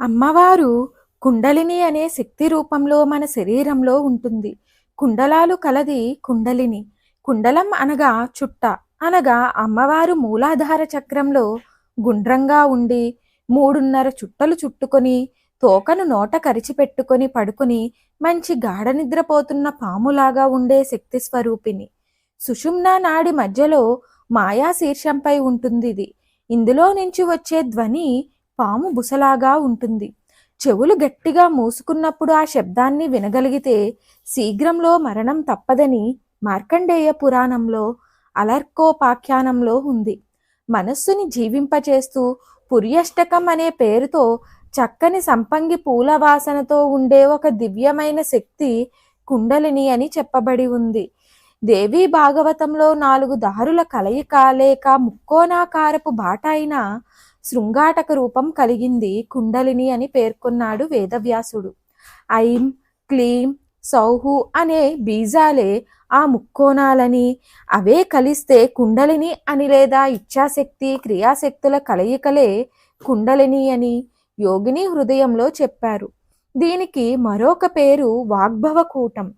అమ్మవారు కుండలిని అనే శక్తి రూపంలో మన శరీరంలో ఉంటుంది. కుండలాలు కలది కుండలిని. కుండలం అనగా చుట్ట. అనగా అమ్మవారు మూలాధార చక్రంలో గుండ్రంగా ఉండి మూడున్నర చుట్టలు చుట్టుకొని తోకను నోట కరిచిపెట్టుకొని పడుకొని మంచి గాఢ నిద్రపోతున్న పాములాగా ఉండే శక్తి స్వరూపిణి. సుషుమ్నా నాడి మధ్యలో మాయా శీర్షంపై ఉంటుంది ఇది ఇందులో నుంచి వచ్చే ధ్వని పాము బుసలాగా ఉంటుంది. చెవులు గట్టిగా మూసుకున్నప్పుడు ఆ శబ్దాన్ని వినగలిగితే శీఘ్రంలో మరణం తప్పదని మార్కండేయ పురాణంలో అలర్కోపాఖ్యానంలో ఉంది. మనస్సుని జీవింపచేస్తూ పుర్యష్టకం అనే పేరుతో చక్కని సంపంగి పూల వాసనతో ఉండే ఒక దివ్యమైన శక్తి కుండలిని అని చెప్పబడి ఉంది. దేవీ భాగవతంలో నాలుగు దారుల కలయిక లేక ముక్కోనాకారపు బాట అయిన శృంగాటక రూపం కలిగింది కుండలిని అని పేర్కొన్నాడు వేదవ్యాసుడు. ఐం క్లీం సౌహు అనే బీజాలే ఆ ముక్కోణాలని అవే కలిస్తే కుండలిని అని లేదా ఇచ్ఛాశక్తి క్రియాశక్తుల కలయికలే కుండలిని అని యోగిని హృదయంలో చెప్పారు. దీనికి మరొక పేరు వాగ్భవకూటం.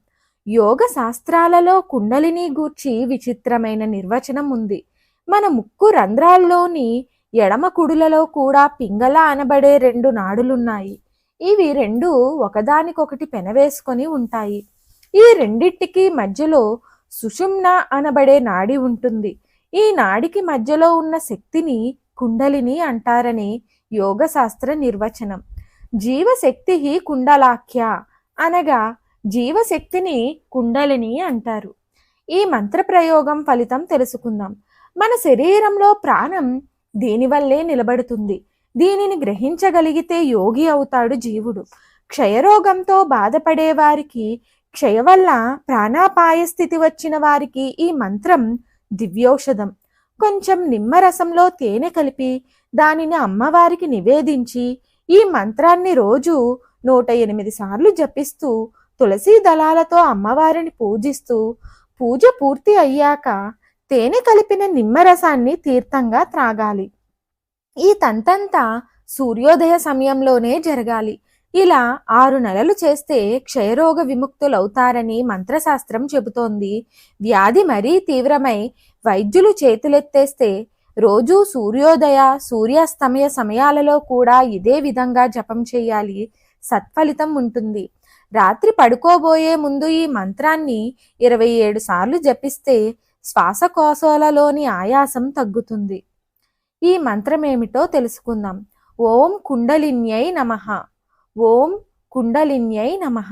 యోగ శాస్త్రాలలో కుండలిని గూర్చి విచిత్రమైన నిర్వచనం ఉంది. మన ముక్కు రంధ్రాల్లోని ఎడమ కుడులలో కూడా పింగళ అనబడే రెండు నాడులున్నాయి. ఇవి రెండు ఒకదానికొకటి పెనవేసుకొని ఉంటాయి. ఈ రెండింటికి మధ్యలో సుషుమ్న అనబడే నాడి ఉంటుంది. ఈ నాడికి మధ్యలో ఉన్న శక్తిని కుండలిని అంటారని యోగశాస్త్ర నిర్వచనం. జీవశక్తి కుండలాఖ్య అనగా జీవశక్తిని కుండలిని అంటారు. ఈ మంత్ర ప్రయోగం ఫలితం తెలుసుకుందాం. మన శరీరంలో ప్రాణం దీనివల్లే నిలబడుతుంది. దీనిని గ్రహించగలిగితే యోగి అవుతాడు జీవుడు. క్షయరోగంతో బాధపడే వారికి క్షయ వల్ల ప్రాణాపాయ స్థితి వచ్చిన వారికి ఈ మంత్రం దివ్యౌషధం. కొంచెం నిమ్మరసంలో తేనె కలిపి దానిని అమ్మవారికి నివేదించి ఈ మంత్రాన్ని రోజు నూట ఎనిమిది సార్లు జపిస్తూ తులసీ దళాలతో అమ్మవారిని పూజిస్తూ పూజ పూర్తి అయ్యాక తేనె కలిపిన నిమ్మరసాన్ని తీర్థంగా త్రాగాలి. ఈ తంతంతా సూర్యోదయ సమయంలోనే జరగాలి. ఇలా ఆరు నెలలు చేస్తే క్షయరోగ విముక్తులవుతారని మంత్రశాస్త్రం చెబుతోంది. వ్యాధి మరీ తీవ్రమై వైద్యులు చేతులెత్తేస్తే రోజూ సూర్యోదయ సూర్యాస్తమయ సమయాలలో కూడా ఇదే విధంగా జపం చేయాలి. సత్ఫలితం ఉంటుంది. రాత్రి పడుకోబోయే ముందు ఈ మంత్రాన్ని ఇరవై ఏడు సార్లు జపిస్తే శ్వాసకోశాలలోని ఆయాసం తగ్గుతుంది. ఈ మంత్రమేమిటో తెలుసుకుందాం. ఓం కుండలిన్యై నమః. ఓం కుండలిన్యై నమః.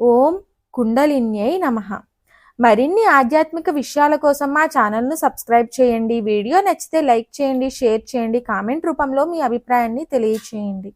ఓం కుండలిన్యై నమః. మరిన్ని ఆధ్యాత్మిక విషయాల కోసం మా ఛానల్ను సబ్స్క్రైబ్ చేయండి. వీడియో నచ్చితే లైక్ చేయండి షేర్ చేయండి కామెంట్ రూపంలో మీ అభిప్రాయాన్ని తెలియచేయండి.